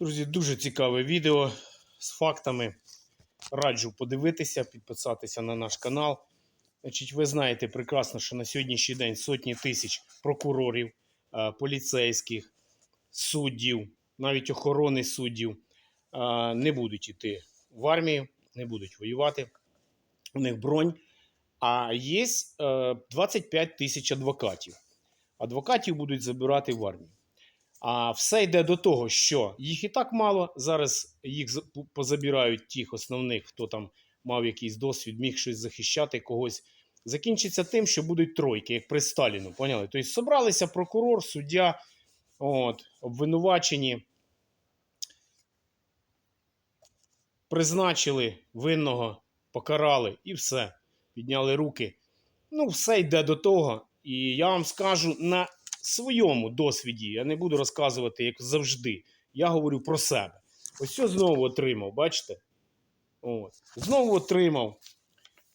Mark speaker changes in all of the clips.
Speaker 1: Друзі, дуже цікаве відео з фактами. Раджу подивитися, підписатися на наш канал. Значить, ви знаєте прекрасно, що на сьогоднішній день сотні тисяч прокурорів, е, поліцейських, суддів, навіть охорони суддів е, не будуть йти в армію, не будуть воювати. У них бронь. А є е, 25 тисяч адвокатів. Адвокатів будуть забирати в армію. А все йде до того, що їх і так мало. Зараз їх за- позабирають тих основних, хто там мав якийсь досвід, міг щось захищати когось. Закінчиться тим, що будуть тройки, як при Сталіну. Поняли? Тобто собралися прокурор, суддя, от, обвинувачені, призначили винного, покарали і все. Підняли руки. Ну, все йде до того. І я вам скажу на своєму досвіді. Я не буду розказувати, як завжди. Я говорю про себе. Ось що знову отримав, бачите? От. Знову отримав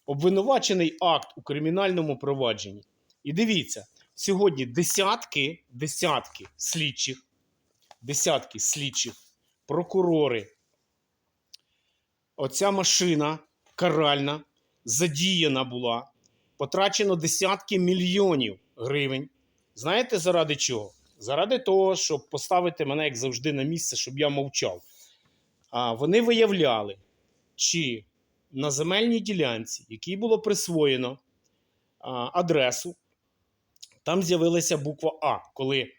Speaker 1: обвинувачений акт у кримінальному провадженні. І дивіться, сьогодні десятки, десятки слідчих, десятки слідчих, прокурори. Оця машина каральна задіяна була. Потрачено десятки мільйонів гривень. Знаєте, заради чого? Заради того, щоб поставити мене, як завжди, на місце, щоб я мовчав. А вони виявляли, чи на земельній ділянці, якій було присвоєно а, адресу, там з'явилася буква А. Коли е,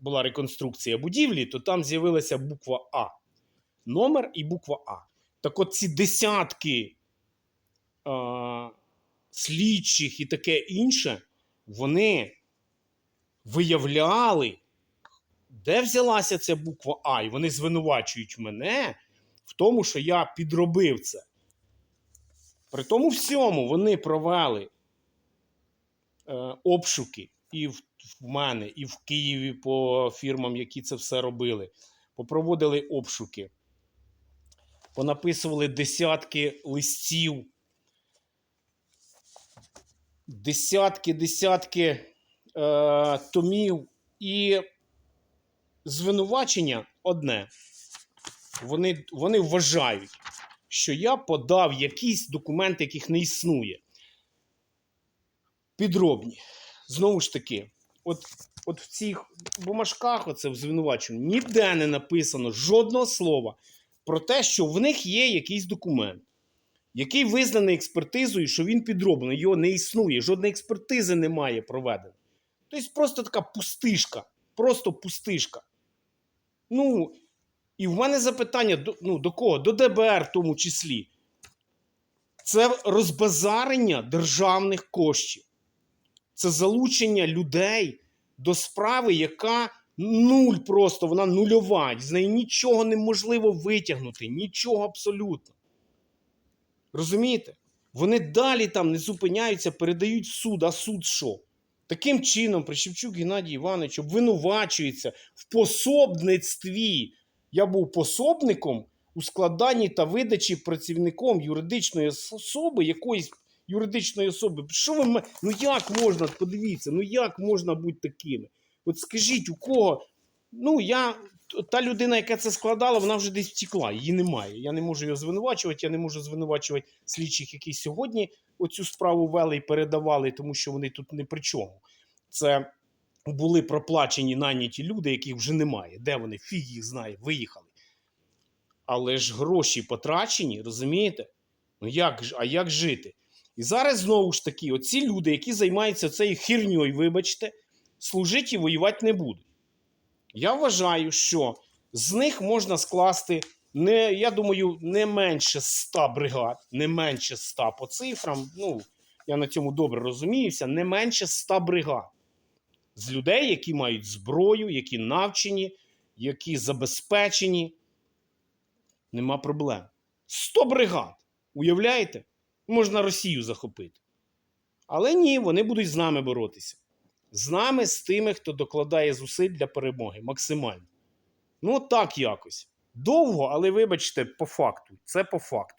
Speaker 1: була реконструкція будівлі, то там з'явилася буква А. Номер і буква А. Так от ці десятки е, слідчих і таке інше, вони виявляли, де взялася ця буква А, і вони звинувачують мене в тому, що я підробив це. При тому всьому вони провели е, обшуки і в, в мене, і в Києві по фірмам, які це все робили. Попроводили обшуки, понаписували десятки листів, десятки, десятки е, томів і звинувачення одне. Вони, вони вважають, що я подав якісь документи, яких не існує. Підробні. Знову ж таки, от, от в цих бумажках, оце в звинуваченні, ніде не написано жодного слова про те, що в них є якийсь документ, який визнаний експертизою, що він підроблений, його не існує, жодної експертизи немає проведено. Тобто просто така пустишка, просто пустишка. Ну, і в мене запитання до, ну, до кого? До ДБР в тому числі. Це розбазарення державних коштів. Це залучення людей до справи, яка нуль просто, вона нульова. З неї нічого неможливо витягнути, нічого абсолютно. Розумієте? Вони далі там не зупиняються, передають в суд, а суд що? Таким чином, Прищепчук Геннадій Іванович обвинувачується в пособництві. Я був пособником у складанні та видачі працівником юридичної особи, якоїсь юридичної особи. Що ви Ну як можна, подивіться, ну як можна бути такими? От скажіть, у кого? Ну, я. Та людина, яка це складала, вона вже десь втекла, її немає. Я не можу його звинувачувати, я не можу звинувачувати слідчих, які сьогодні оцю справу вели і передавали, тому що вони тут не при чому. Це були проплачені наняті люди, яких вже немає. Де вони? Фіг їх знає, виїхали. Але ж гроші потрачені, розумієте? Ну як а як жити? І зараз знову ж таки, оці люди, які займаються цією херньою, вибачте, служити і воювати не будуть. Я вважаю, що з них можна скласти, не, я думаю, не менше 100 бригад, не менше 100 по цифрам. Ну, я на цьому добре розуміюся, не менше 100 бригад з людей, які мають зброю, які навчені, які забезпечені. Нема проблем. 100 бригад. Уявляєте? Можна Росію захопити. Але ні, вони будуть з нами боротися. З нами, з тими, хто докладає зусиль для перемоги максимально. Ну, так якось. Довго, але вибачте, по факту. Це по факту.